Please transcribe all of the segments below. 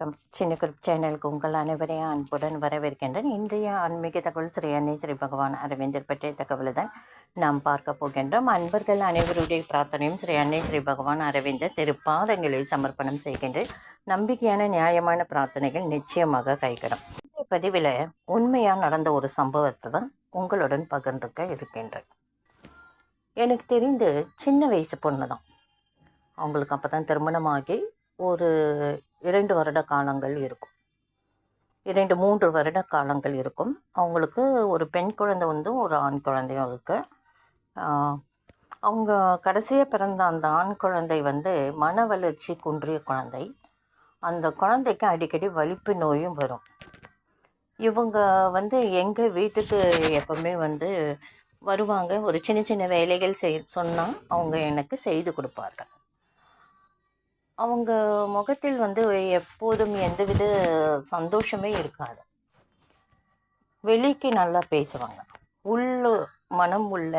வணக்கம். சின்ன குரூப் சேனலுக்கு உங்கள் அனைவரையும் அன்புடன் வரவேற்கின்றேன். இன்றைய ஆன்மீக தகவல் ஸ்ரீ அன்னை ஸ்ரீ பகவான் அரவிந்தர் பற்றிய தகவலை தான் நாம் பார்க்க போகின்றோம். அன்பர்கள் அனைவருடைய பிரார்த்தனையும் ஸ்ரீ அன்னை ஸ்ரீ பகவான் அரவிந்தர் திருப்பாதங்களில் சமர்ப்பணம் செய்கின்றேன் நம்பிக்கையான நியாயமான பிரார்த்தனைகள் நிச்சயமாக கைகிடும். இந்த பதிவில் உண்மையாக நடந்த ஒரு சம்பவத்தை தான் உங்களுடன் பகிர்ந்துக்க இருக்கின்றேன். எனக்கு தெரிந்து சின்ன வயசு பொண்ணு தான். அவங்களுக்கு அப்போ தான் திருமணமாகி ஒரு இரண்டு வருட காலங்கள் இருக்கும். இரண்டு மூன்று வருட காலங்கள் இருக்கும். அவங்களுக்கு ஒரு பெண் குழந்தை வந்து ஒரு ஆண் குழந்தையும் இருக்குது அவங்க கடைசியாக பிறந்த அந்த ஆண் குழந்தை வந்து மன வளர்ச்சி குன்றிய குழந்தை. அந்த குழந்தைக்கு அடிக்கடி வலிப்பு நோயும் வரும். இவங்க வந்து எங்கள் வீட்டுக்கு எப்பவுமே வந்து வருவாங்க. ஒரு சின்ன சின்ன வேலைகள் செய் சொன்னால் அவங்க எனக்கு செய்து கொடுப்பார்கள். அவங்க முகத்தில் வந்து எப்போதும் எந்தவித சந்தோஷமே இருக்காது. வெளிக்கு நல்லா பேசுவாங்க. உள்ள மனம் உள்ள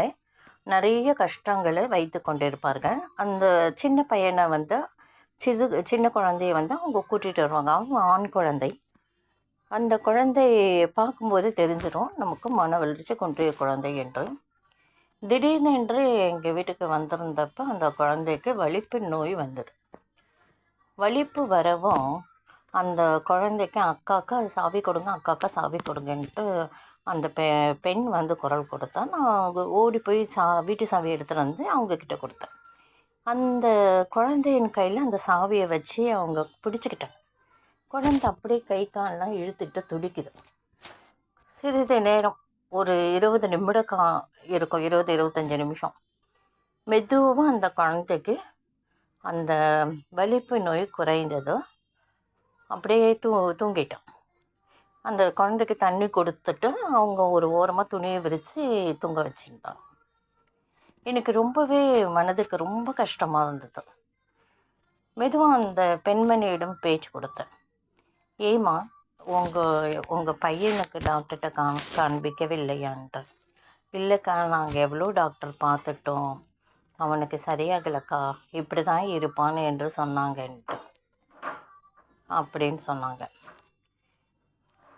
நிறைய கஷ்டங்களை வைத்து கொண்டிருப்பார்கள். அந்த சின்ன பையனை வந்து சிறு சின்ன குழந்தைய வந்து அவங்க கூட்டிகிட்டு வருவாங்க. அவங்க ஆண் குழந்தை. அந்த குழந்தையை பார்க்கும்போது தெரிஞ்சிடும் நமக்கு மன வளர்ச்சி குன்றிய குழந்தை என்று. திடீர்னு என்று எங்கள் வீட்டுக்கு வந்திருந்தப்போ அந்த குழந்தைக்கு வலிப்பு நோய் வந்தது. வலிப்பு வரவும் அந்த குழந்தைக்கு அக்காக்கா சாவி கொடுங்க அக்காக்கா சாவி கொடுங்கன்ட்டு அந்த பெ பெண் வந்து குரல் கொடுத்தா நான் ஓடி போய் சா வீட்டு சாவி எடுத்துகிட்டு வந்து அவங்கக்கிட்ட கொடுத்தேன். அந்த குழந்தையின் கையில் அந்த சாவியை வச்சு அவங்க பிடிச்சிக்கிட்டாங்க. குழந்தை அப்படியே கை கால்லாம் இழுத்துட்டு துடிக்குது. சிறிது நேரம் ஒரு இருபது நிமிடம் கா இருக்கும் இருபது இருபத்தஞ்சி நிமிஷம். மெதுவாக அந்த குழந்தைக்கு அந்த வலிப்பு நோய் குறைந்ததோ. அப்படியே தூ தூங்கிட்டோம். அந்த குழந்தைக்கு தண்ணி கொடுத்துட்டு அவங்க ஒரு ஓரமாக துணியை விரித்து தூங்க வச்சுட்டாங்க எனக்கு ரொம்பவே மனதுக்கு ரொம்ப கஷ்டமாக இருந்தது. மெதுவாக அந்த பெண்மணியிடம் பேச்சு கொடுத்தேன். ஏமா உங்கள் உங்கள் பையனுக்கு டாக்டர்கிட்ட காண் காண்பிக்கவில்லையான்ட்டு. இல்லைக்கா நாங்கள் எவ்வளோ டாக்டர் பார்த்துட்டோம். அவனுக்கு சரியாகலக்கா இப்படி தான் இருப்பான் என்று சொன்னாங்கன்ட்டு. அப்படின்னு சொன்னாங்க.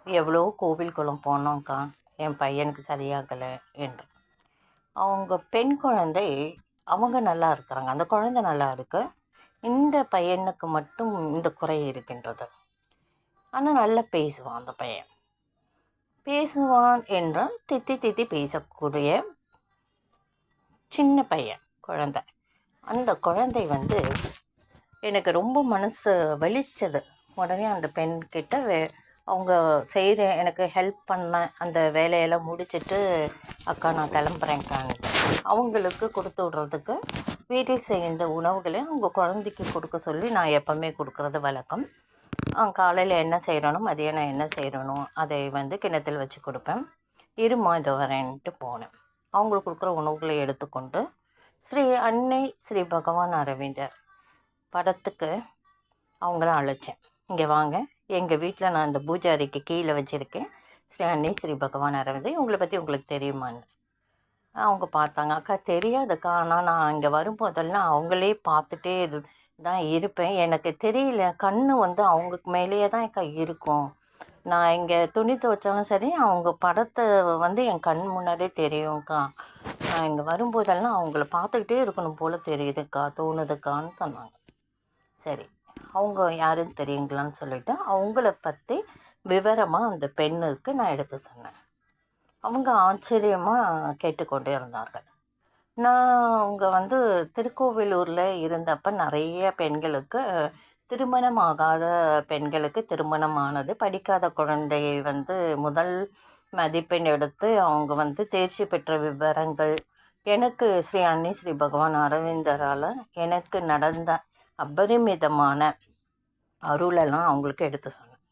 எவ்வளோ கோவில் குளம் போனோம்க்கா என் பையனுக்கு சரியாகலை என்று. அவங்க பெண் குழந்தை அவங்க நல்லா இருக்கிறாங்க. அந்த குழந்தை நல்லா இருக்கு. இந்த பையனுக்கு மட்டும் இந்த குறை இருக்கின்றது. ஆனால் நல்லா பேசுவான் அந்த பையன். பேசுவான் என்றால் தித்தி தித்தி பேசக்கூடிய சின்ன பையன். குழந்தை. அந்த குழந்தை வந்து எனக்கு ரொம்ப மனசு வலிச்சது. உடனே அந்த பெண்கிட்ட வே அவங்க செய்கிற எனக்கு ஹெல்ப் பண்ண. அந்த வேலையெல்லாம் முடிச்சுட்டு அக்கா நான் கிளம்புறேன்க்கான்னு அவங்களுக்கு கொடுத்து விட்றதுக்கு வீட்டில் செய்கிற உணவுகளையும் அவங்க குழந்தைக்கு கொடுக்க சொல்லி நான் எப்போவுமே கொடுக்குறது வழக்கம். காலையில் என்ன செய்கிறனோ மதியானம் என்ன செய்கிறனோ அதை வந்து கிணத்தில் வச்சு கொடுப்பேன். இருமா இதை வரேன்ட்டு போனேன். அவங்களுக்கு கொடுக்குற உணவுகளை எடுத்துக்கொண்டு ஸ்ரீ அன்னை ஸ்ரீ பகவான் அரவிந்தர் படத்துக்கு அவங்கள அழைச்சேன். இங்கே வாங்க. எங்கள் வீட்டில் நான் இந்த பூஜாரிக்கு கீழே வச்சுருக்கேன். ஸ்ரீ அன்னை ஸ்ரீ பகவான் அரவிந்தர். இவங்களை பற்றி உங்களுக்கு தெரியுமான்னு. அவங்க பார்த்தாங்க. அக்கா தெரியாதுக்கா. ஆனால் நான் இங்கே வரும்போதெல்லாம் அவங்களே பார்த்துட்டே தான் இருப்பேன். எனக்கு தெரியல. கண் வந்து அவங்களுக்கு மேலேயே தான் அக்கா இருக்கும். நான் இங்கே துணி துவைச்சாலும் சரி அவங்க படத்தை வந்து என் கண் முன்னாடியே தெரியும்க்கா. நான் இங்கே வரும்போதெல்லாம் அவங்கள பார்த்துக்கிட்டே இருக்கணும் போல் தெரியுதுக்கா தோணுதுக்கான்னு சொன்னாங்க. சரி அவங்க யாருன்னு தெரியுங்களான்னு சொல்லிவிட்டு அவங்கள பற்றி விவரமாக அந்த பெண்ணுக்கு நான் எடுத்து சொன்னேன். அவங்க ஆச்சரியமாக கேட்டுக்கொண்டே இருந்தார்கள். நான் அவங்க வந்து திருக்கோவிலூரில் இருந்தப்போ நிறைய பெண்களுக்கு திருமணம் ஆகாத பெண்களுக்கு திருமணமானது படிக்காத குழந்தையை வந்து முதல் மதிப்பெண் எடுத்து அவங்க வந்து தேர்ச்சி பெற்ற விவரங்கள். எனக்கு ஸ்ரீ அன்னி ஸ்ரீ பகவான் அரவிந்தரால் எனக்கு நடந்த அபரிமிதமான அருளெல்லாம் அவங்களுக்கு எடுத்து சொன்னேன்.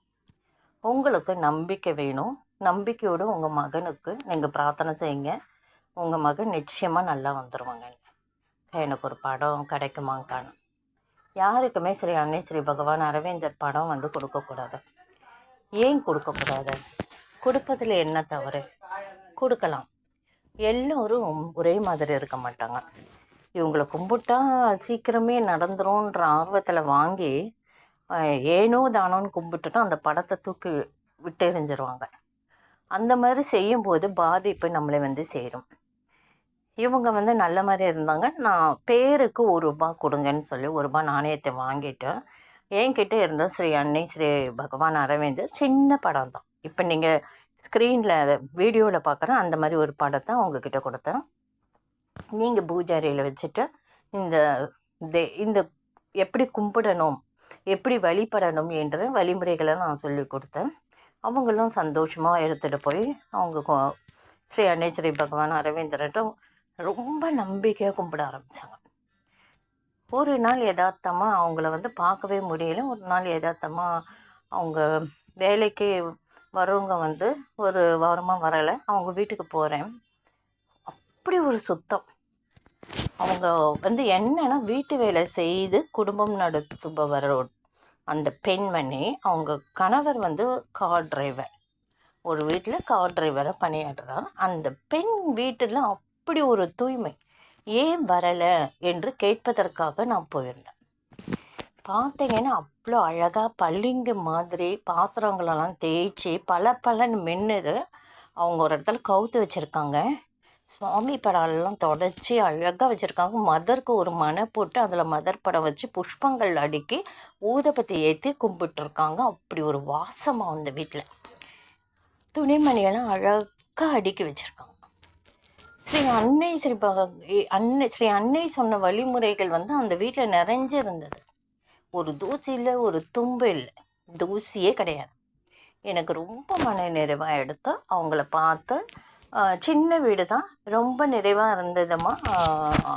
உங்களுக்கு நம்பிக்கை வேணும். நம்பிக்கையோடு உங்கள் மகனுக்கு நீங்கள் பிரார்த்தனை செய்யுங்க. உங்கள் மகன் நிச்சயமாக நல்லா வந்துடுவாங்க எனக்கு ஒரு படம் கிடைக்குமாங்கான யாருக்குமே ஸ்ரீ அன்னை ஸ்ரீ பகவான் அரவிந்தர் படம் வந்து கொடுக்கக்கூடாது ஏன் கொடுக்கக்கூடாது கொடுப்பதில் என்ன தவறு? கொடுக்கலாம். எல்லோரும் ஒரே மாதிரி இருக்க மாட்டாங்க. இவங்களை கும்பிட்டா சீக்கிரமே நடந்துரும்ன்ற ஆர்வத்தில் வாங்கி ஏனோ தானோன்னு கும்பிட்டுட்டு அந்த படத்தை தூக்கி விட்டு எறிஞ்சிருவாங்க. அந்த மாதிரி செய்யும்போது பாதிப்பு நம்மளை வந்து சேரும். இவங்க வந்து நல்ல மாதிரி இருந்தாங்க. நான் பேருக்கு ஒரு ரூபா கொடுங்கன்னு சொல்லி ஒரு ரூபா நாணயத்தை வாங்கிட்டு என்கிட்ட இருந்த ஸ்ரீ அன்னை ஸ்ரீ பகவான் அரவிந்தர் சின்ன படம் தான். இப்போ நீங்கள் ஸ்க்ரீனில் வீடியோவில் பார்க்குற அந்த மாதிரி ஒரு படத்தை உங்ககிட்ட கொடுத்தேன். நீங்கள் பூஜாரியில் வச்சுட்டு இந்த தே- இந்த எப்படி கும்பிடணும் எப்படி வழிபடணும் என்ற வழிமுறைகளை நான் சொல்லி கொடுத்தேன். அவங்களும் சந்தோஷமாக எடுத்துகிட்டு போய் அவங்க ஸ்ரீ அன்னை ஸ்ரீ பகவான் அரவிந்தர்கிட்ட ரொம்ப நம்பிக்கையாக கும்பிட ஆரம்பித்தாங்க ஒரு நாள் யதார்த்தமாக அவங்கள வந்து பார்க்கவே முடியல. ஒரு நாள் யதார்த்தமாக அவங்க வேலைக்கு வரவங்க வந்து ஒரு வாரமாக வரலை. அவங்க வீட்டுக்கு போகிறேன் அப்படி ஒரு சுத்தம். அவங்க வந்து என்னென்னா வீட்டு வேலை செய்து குடும்பம் நடத்துபவர் அந்த பெண்மணி அவங்க கணவர் வந்து கார் டிரைவர் ஒரு வீட்டில் கார் டிரைவராக பணியாடுறார் அந்த பெண் வீட்டில் அப்படி ஒரு தூய்மை. ஏன் வரலை என்று கேட்பதற்காக நான் போயிருந்தேன். பார்த்தீங்கன்னா அவ்வளோ அழகாக பளிங்கு மாதிரி பாத்திரங்களெல்லாம் தேய்ச்சி பல பலன்னு மின்னுது. அவங்க ஒரு இடத்துல கவுத்து வச்சுருக்காங்க. சுவாமி படம்லாம் தொடச்சி அழகாக வச்சுருக்காங்க. மதருக்கு ஒரு மனை போட்டு அதில் மதர் படம் வச்சு புஷ்பங்கள் அடுக்கி ஊதபத்தி ஏற்றி கும்பிட்டுருக்காங்க. அப்படி ஒரு வாசமாக அந்த வீட்டில் துணிமணியெல்லாம் அழகாக அடுக்கி வச்சுருக்காங்க. ஸ்ரீ அன்னை ஸ்ரீ அன்னை ஸ்ரீ அன்னை சொன்ன வழிமுறைகள் வந்து அந்த வீட்டில் நிறைஞ்சு இருந்தது ஒரு தூசி இல்லை ஒரு தும்பு இல்லை. தூசியே கிடையாது. எனக்கு ரொம்ப மன நிறைவாக எடுத்து அவங்கள பார்த்து சின்ன வீடு தான். ரொம்ப நிறைவாக இருந்ததுமா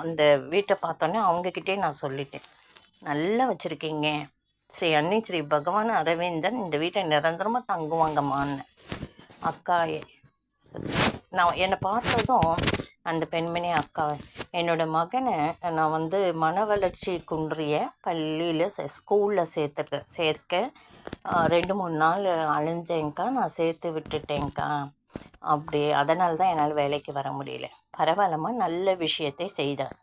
அந்த வீட்டை பார்த்தோன்னே அவங்கக்கிட்டே நான் சொல்லிட்டேன். நல்லா வச்சுருக்கீங்க. ஸ்ரீ அன்னை ஸ்ரீ பகவான் அரவிந்தன் இந்த வீட்டை நிரந்தரமாக தங்குவாங்கம்மான்னு. அக்கா நான் என்னை பார்த்ததும் அந்த பெண்மணி அக்கா என்னோட மகனை நான் வந்து மன வளர்ச்சி குன்றிய பள்ளியில் ஸ்கூலில் சேர்த்துக்க சேர்க்க ரெண்டு மூணு நாள் அழிஞ்சேங்க்கா நான் சேர்த்து விட்டுட்டேங்க்கா அப்படி அதனால தான் என்னால் வேலைக்கு வர முடியல. பரவாயில்லம்மா நல்ல விஷயத்தை செய்தார்.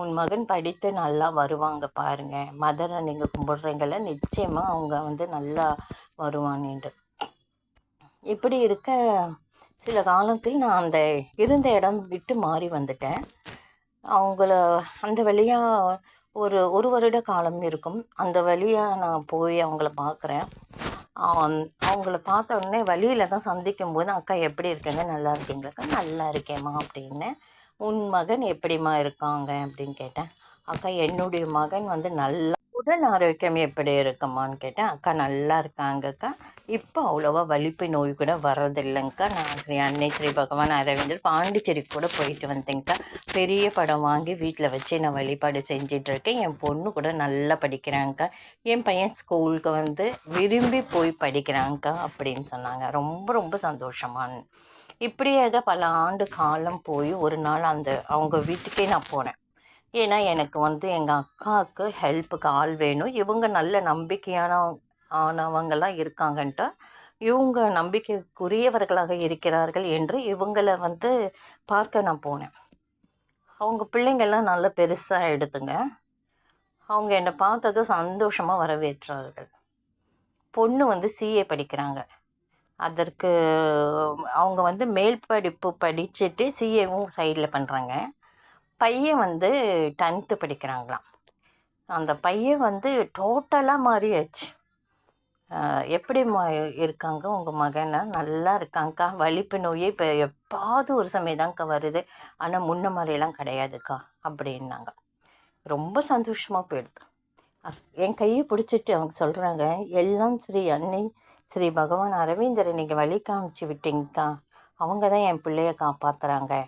உன் மகன் படித்து நல்லா வருவாங்க பாருங்கள் மதரை நீங்கள் கும்பிடுறீங்கள நிச்சயமாக அவங்க வந்து நல்லா வருவான்ட்டு இப்படி இருக்க சில காலத்தில் நான் அந்த இருந்த இடம் விட்டு மாறி வந்துட்டேன். அவங்கள அந்த வழியாக ஒரு ஒரு வருட காலம் இருக்கும். அந்த வழியாக நான் போய் அவங்கள பார்க்குறேன் அவங்கள பார்த்த உடனே வழியில் தான் சந்திக்கும் போது அக்கா எப்படி இருக்கீங்க? நல்லா இருக்கீங்களா? நல்லா இருக்கேம்மா அப்படின்னு உன் மகன் எப்படிம்மா இருக்காங்க? அப்படின்னு கேட்டேன். அக்கா என்னுடைய மகன் வந்து நல்லா உடல் ஆரோக்கியம் எப்படி இருக்குமான்னு கேட்டேன். அக்கா நல்லா இருக்காங்கக்கா. இப்போ அவ்வளோவா வலிப்பு நோய் கூட வர்றதில்லைங்க்கா நான் ஸ்ரீ அன்னை ஸ்ரீ பகவான் அரவிந்தர் பாண்டிச்சேரிக்கு கூட போயிட்டு வந்தேங்க்கா பெரிய படம் வாங்கி வீட்டில் வச்சு நான் வழிபாடு செஞ்சிட்ருக்கேன். என் பொண்ணு கூட நல்லா படிக்கிறாங்க்கா என் பையன் ஸ்கூலுக்கு வந்து விரும்பி போய் படிக்கிறாங்க்கா அப்படின்னு சொன்னாங்க. ரொம்ப ரொம்ப சந்தோஷமான. இப்படியாக பல ஆண்டு காலம் போய் ஒரு நாள் அந்த அவங்க வீட்டுக்கே நான் போனேன். ஏன்னா எனக்கு வந்து எங்கள் அக்காவுக்கு ஹெல்ப்புக்கு ஆள் வேணும். இவங்க நல்ல நம்பிக்கையான ஆனவங்களாம் இருக்காங்கன்ட்டு இவங்க நம்பிக்கைக்குரியவர்களாக இருக்கிறார்கள் என்று இவங்களை வந்து பார்க்க நான் போனேன். அவங்க பிள்ளைங்கள்லாம் நல்ல பெருசாக எடுத்துங்க. அவங்க என்னை பார்த்ததும் சந்தோஷமாக வரவேற்றார்கள். பொண்ணு வந்து சிஏ படிக்கிறாங்க. அதற்கு அவங்க வந்து மேல் படிப்பு படிச்சுட்டு சிஏவும் சைடில் பண்ணுறாங்க பையன் வந்து டென்த்து படிக்கிறாங்களாம். அந்த பையன் வந்து டோட்டலாக மாறியாச்சு. எப்படி எப்படிம்மா இருக்காங்க உங்கள் மகனை? நல்லா இருக்காங்க்கா வலிப்பு நோயே இப்போ எப்பாவது ஒரு சமயம் தான்க்கா வருது. ஆனால் முன்ன மாதிரியெல்லாம் கிடையாதுக்கா அப்படின்னாங்க. ரொம்ப சந்தோஷமாக போயிடுது. அப்- என் கையை பிடிச்சிட்டு அவங்க சொல்கிறாங்க எல்லாம் ஸ்ரீ அன்னை ஸ்ரீ பகவான் அரவிந்தரை நீங்கள் வழி காமிச்சு விட்டீங்கக்கா. அவங்க தான் என் பிள்ளைய காப்பாற்றுறாங்க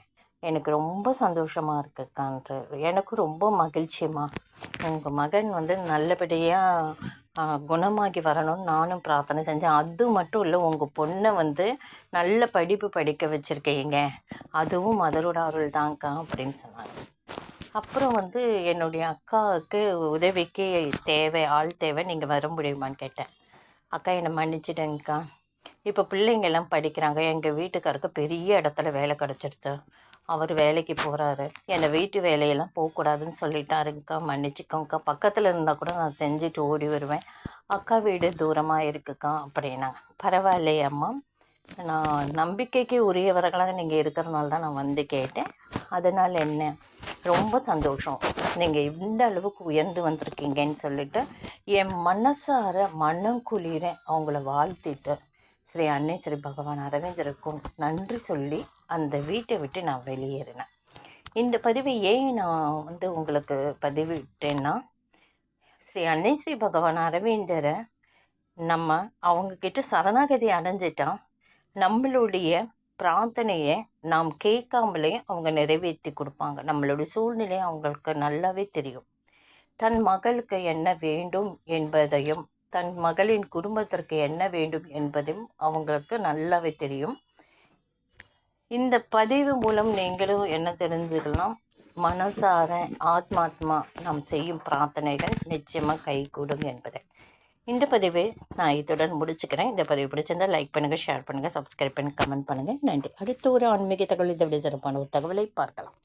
எனக்கு ரொம்ப சந்தோஷமாக இருக்குக்கான்ட்டு எனக்கும் ரொம்ப மகிழ்ச்சிம்மா. உங்கள் மகன் வந்து நல்லபடியாக குணமாகி வரணும்னு நானும் பிரார்த்தனை செஞ்சேன். அது மட்டும் இல்லை உங்கள் பொண்ணை வந்து நல்ல படிப்பு படிக்க வச்சுருக்கீங்க. அதுவும் மதரோட அருள் தான்க்கா அப்படின்னு சொன்னாங்க. அப்புறம் வந்து என்னுடைய அக்காவுக்கு உதவிக்கு தேவை ஆள் தேவை நீங்கள் வர முடியுமான்னு கேட்டேன். அக்கா என்னை மன்னிச்சிடுங்கக்கா. இப்போ பிள்ளைங்க எல்லாம் படிக்கிறாங்க. எங்கள் வீட்டுக்காருக்கு பெரிய இடத்துல வேலை கிடச்சிருச்சு. அவர் வேலைக்கு போகிறாரு என்னை வீட்டு வேலையெல்லாம் போகக்கூடாதுன்னு சொல்லிட்டாருங்கக்கா. மன்னிச்சுக்கோங்கக்கா. பக்கத்தில் இருந்தால் கூட நான் செஞ்சுட்டு ஓடி வருவேன். அக்கா வீடு தூரமாக இருக்குக்கா அப்படின்னா. பரவாயில்லையே அம்மா. நான் நம்பிக்கைக்கு உரியவர்களாக நீங்கள் இருக்கிறனால தான் நான் வந்து கேட்டேன். அதனால் என்ன? ரொம்ப சந்தோஷம். நீங்கள் இந்த அளவுக்கு உயர்ந்து வந்திருக்கீங்கன்னு சொல்லிட்டு என் மனசார மனம் குளிர அவங்கள வாழ்த்திட்டு. ஸ்ரீ அன்னை ஸ்ரீ பகவான் அரவிந்தருக்கும் நன்றி சொல்லி அந்த வீட்டை விட்டு நான் வெளியேறினேன். இந்த பதிவை ஏன் நான் வந்து உங்களுக்கு பதிவிட்டேன்னா ஸ்ரீ அன்னை ஸ்ரீ பகவான் அரவிந்தரை நம்ம அவங்கக்கிட்ட சரணாகதி அடைஞ்சிட்டா நம்மளுடைய பிரார்த்தனையை நாம் கேட்காமலே அவங்க நிறைவேற்றி கொடுப்பாங்க. நம்மளுடைய சூழ்நிலை அவங்களுக்கு நல்லாவே தெரியும். தன் மகளுக்கு என்ன வேண்டும் என்பதையும் தன் மகளின் குடும்பத்திற்கு என்ன வேண்டும் என்பதையும் அவங்களுக்கு நல்லாவே தெரியும். இந்த பதிவு மூலம் நீங்களும் என்ன தெரிஞ்சுக்கலாம்? மனசார ஆத்மாத்மா நாம் செய்யும் பிரார்த்தனைகள் நிச்சயமாக கைகூடும் என்பதை. இந்த பதிவை நான் இத்துடன் முடிச்சுக்கிறேன். இந்த பதிவு பிடிச்சிருந்தால் லைக் பண்ணுங்கள் ஷேர் பண்ணுங்கள் சப்ஸ்கிரைப் பண்ணி கமெண்ட் பண்ணுங்கள் நன்றி. அடுத்த ஒரு ஆன்மீக தகவல் இதை விட சிறப்பான ஒரு தகவலை பார்க்கலாம்.